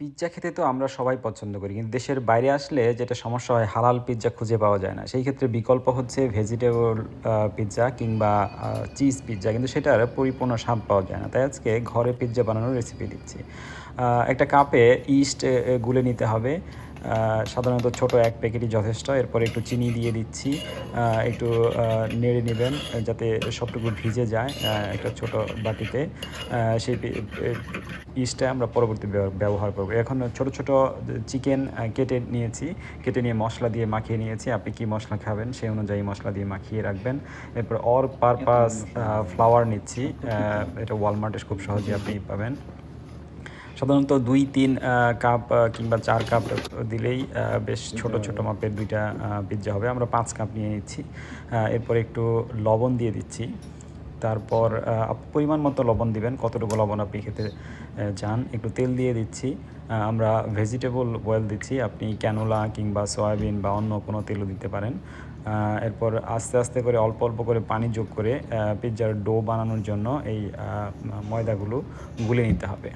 Pizza খেতে তো আমরা সবাই পছন্দ করি, কিন্তু দেশের বাইরে আসলে যেটা সমস্যা হয়, হালাল পিৎজা খুঁজে পাওয়া যায় না। সেই ক্ষেত্রে বিকল্প হচ্ছে ভেজিটেবল পিৎজা কিংবা চিজ পিৎজা কিন্তু সেটার পরিপূর্ণ স্বাদ পাওয়া যায় না। তাই আজকে ঘরে পিৎজা বানানোর রেসিপি দিচ্ছি। একটা কাপে ইস্ট গুলে নিতে হবে। সাধারণত ছোট এক প্যাকেটই যথেষ্ট। এরপর একটু চিনি দিয়ে দিচ্ছি। একটু নেড়ে নেবেন যাতে সবটুকু ভিজে যায় একটা ছোট বাটিতে। সেই পিসটা আমরা পরবর্তী ব্যবহার করব। এখন ছোট ছোট চিকেন কেটে নিয়েছি। কেটে নিয়ে মশলা দিয়ে মাখিয়ে নিয়েছি। আপনি কি মশলা খাবেন সেই অনুযায়ী মশলা দিয়ে মাখিয়ে রাখবেন। এরপর অর পারপাস ফ্লাওয়ার নিচ্ছি। এটা ওয়ালমার্টে খুব সহজে আপনি পাবেন। সাধারণত দুই, তিন কাপ কিংবা চার কাপ দিলেই বেশ ছোট ছোট মাপের দুইটা পিৎজা হবে। আমরা পাঁচ কাপ নিয়ে নিচ্ছি। এরপর একটু লবণ দিয়ে দিচ্ছি। তারপর পরিমাণ মতো লবণ দিবেন। কতটুকু লবণ আপনি খেতে চান, একটু তেল দিয়ে দিচ্ছি। আমরা ভেজিটেবল অয়েল দিচ্ছি। আপনি ক্যানোলা কিংবা সয়াবিন বা অন্য কোনো তেলও দিতে পারেন। এরপর আস্তে আস্তে করে, অল্প অল্প করে পানি যোগ করে পিৎজার ডো বানানোর জন্য এই ময়দাগুলো গুলে নিতে হবে।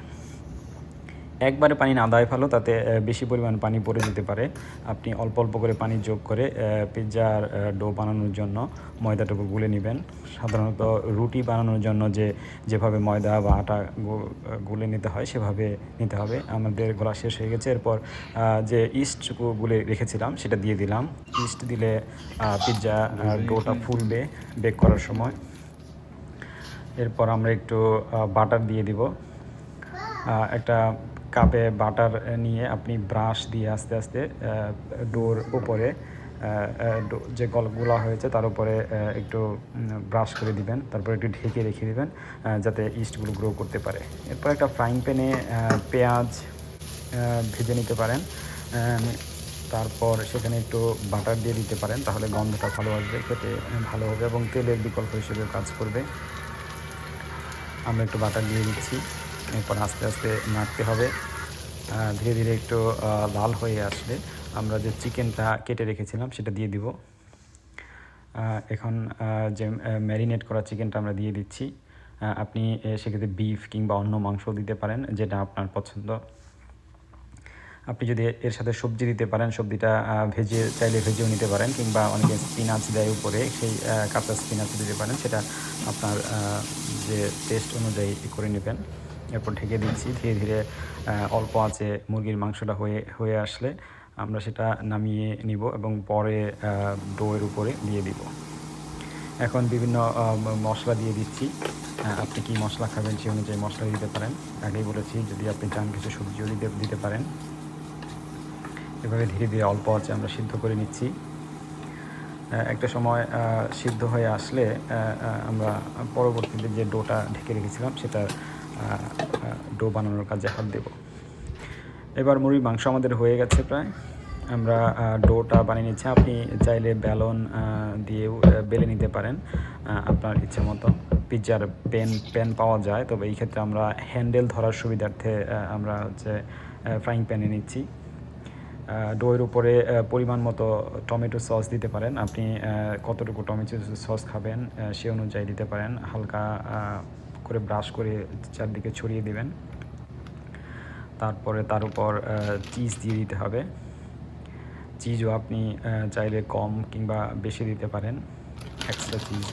একবারে পানি না দেওয়াই ভালো, তাতে বেশি পরিমাণ পানি পড়ে যেতে পারে। আপনি অল্প অল্প করে পানি যোগ করে পিৎজার ডো বানানোর জন্য ময়দাটুকু গুলে নেবেন। সাধারণত রুটি বানানোর জন্য যে, যেভাবে ময়দা বা আটা গুলে নিতে হয়, সেভাবে নিতে হবে। আমাদের গোলা শেষ হয়ে গেছে। এরপর যে ইস্ট গুলে রেখেছিলাম, সেটা দিয়ে দিলাম। ইস্ট দিলে পিৎজা ডোটা ফুলবে বেক করার সময়। এরপর আমরা একটু বাটার দিয়ে দিব। একটা কাপে বাটার নিয়ে আপনি ব্রাশ দিয়ে আস্তে আস্তে ডোর উপরে যে গলগুলা হয়েছে তার উপরে একটু ব্রাশ করে দিবেন। তারপর একটু ঢেকে রেখে দিবেন যাতে ইস্টগুলো গ্রো করতে পারে। এরপর একটা ফ্রাইং প্যানে পেঁয়াজ ভেজে নিতে পারেন। তারপর সেখানে একটু বাটার দিয়ে দিতে পারেন, তাহলে গন্ধটা ভালো আসবে, খেতে ভালো হবে এবং তেলের বিকল্প হিসেবে কাজ করবে। আমরা একটু বাটার দিয়ে দিচ্ছি। এরপর আস্তে আস্তে নাড়তে হবে। ধীরে ধীরে একটু লাল হয়ে আসলে আমরা যে চিকেনটা কেটে রেখেছিলাম সেটা দিয়ে দিব। এখন যে ম্যারিনেট করা চিকেনটা আমরা দিয়ে দিচ্ছি। আপনি সেক্ষেত্রে বিফ কিংবা অন্য মাংস দিতে পারেন, যেটা আপনার পছন্দ। আপনি যদি এর সাথে সবজি দিতে পারেন, সবজিটা ভেজে, চাইলে ভেজেও নিতে পারেন কিংবা অনেকে স্পিনাচ দেয় উপরে, সেই কাঁচা স্পিনাচ দিতে পারেন, সেটা আপনার যে টেস্ট অনুযায়ী করে নেবেন। এরপর ঢেকে দিচ্ছি। ধীরে ধীরে অল্প আছে মুরগির মাংসটা হয়ে হয়ে আসলে আমরা সেটা নামিয়ে নিব এবং পরে ডোয়ের উপরে দিয়ে দিব। এখন বিভিন্ন মশলা দিয়ে দিচ্ছি। আপনি কি মশলা খাবেন সেই অনুযায়ী মশলা দিতে পারেন। আগেই বলেছি, যদি আপনি চান কিছু সবজিও দিতে দিতে পারেন। এভাবে ধীরে ধীরে অল্প আছে আমরা সিদ্ধ করে নিচ্ছি। একটা সময় সিদ্ধ হয়ে আসলে আমরা পরবর্তীতে যে ডোটা ঢেকে রেখেছিলাম সেটা ডো বানানোর কাজে হাত দেব। এবার মুরগির মাংস আমাদের হয়ে গেছে প্রায়। আমরা ডোটা বানিয়ে নিচ্ছি। আপনি চাইলে ব্যালন দিয়েও বেলে নিতে পারেন আপনার ইচ্ছে মতো। পিৎজার পেন পেন পাওয়া যায়, তবে এই ক্ষেত্রে আমরা হ্যান্ডেল ধরার সুবিধার্থে আমরা হচ্ছে ফ্রাইং প্যানে নিচ্ছি। ডোয়ের উপরে পরিমাণ মতো টমেটো সস দিতে পারেন। আপনি কতটুকু টমেটো সস খাবেন সে অনুযায়ী দিতে পারেন। হালকা করে ব্রাশ করে চারদিকে ছড়িয়ে দিবেন। তারপরে তার উপর চিজ দিয়ে দিতে হবে। চিজও আপনি চাইলে কম কিংবা বেশি দিতে পারেন। এক্সট্রা চিজ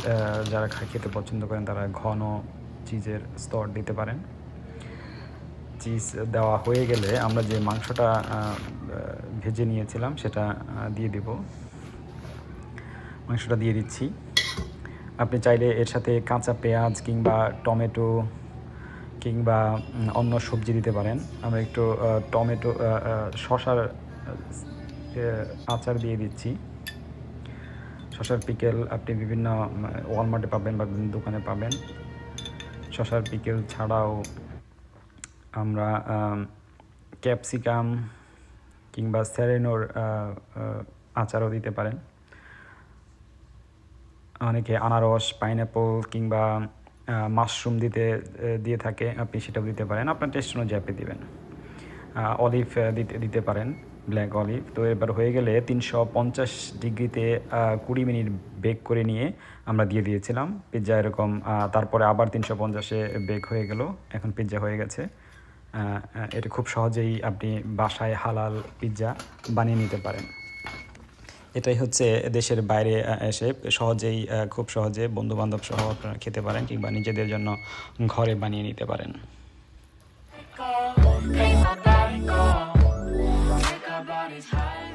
যারা খেতে পছন্দ করেন তারা ঘন চিজের স্তর দিতে পারেন। চিজ দেওয়া হয়ে গেলে আমরা যে মাংসটা ভেজে নিয়েছিলাম সেটা দিয়ে দেব। মাংসটা দিয়ে দিচ্ছি। আপনি চাইলে এর সাথে কাঁচা পেঁয়াজ কিংবা টমেটো কিংবা অন্য সবজি দিতে পারেন। আমরা একটু টমেটো শশার আচার দিয়ে দিচ্ছি। শশার পিকেল আপনি বিভিন্ন ওয়ালমার্টে পাবেন বা বিভিন্ন দোকানে পাবেন। শশার পিকেল ছাড়াও আমরা ক্যাপসিকাম কিংবা স্যারেনোর আচারও দিতে পারেন। অনেকে আনারস পাইনঅ্যাপল কিংবা মাশরুম দিতে দিয়ে থাকে, আপনি সেটাও দিতে পারেন। আপনার টেস্ট অনুযায়ী আপনি দেবেন। অলিভ দিতে দিতে পারেন ব্ল্যাক অলিভ তো এবার হয়ে গেলে তিনশো পঞ্চাশ ডিগ্রিতে কুড়ি মিনিট বেক করে নিয়ে আমরা দিয়ে দিয়েছিলাম। পিৎজা এরকম তারপরে আবার তিনশো পঞ্চাশে বেক হয়ে গেল। এখন পিৎজা হয়ে গেছে। এটা খুব সহজেই আপনি বাসায় হালাল পিৎজা বানিয়ে নিতে পারেন। এটাই হচ্ছে দেশের বাইরে এসে সহজেই খুব সহজে বন্ধুবান্ধব সহ আপনারা খেতে পারেন কিংবা নিজেদের জন্য ঘরে বানিয়ে নিতে পারেন high.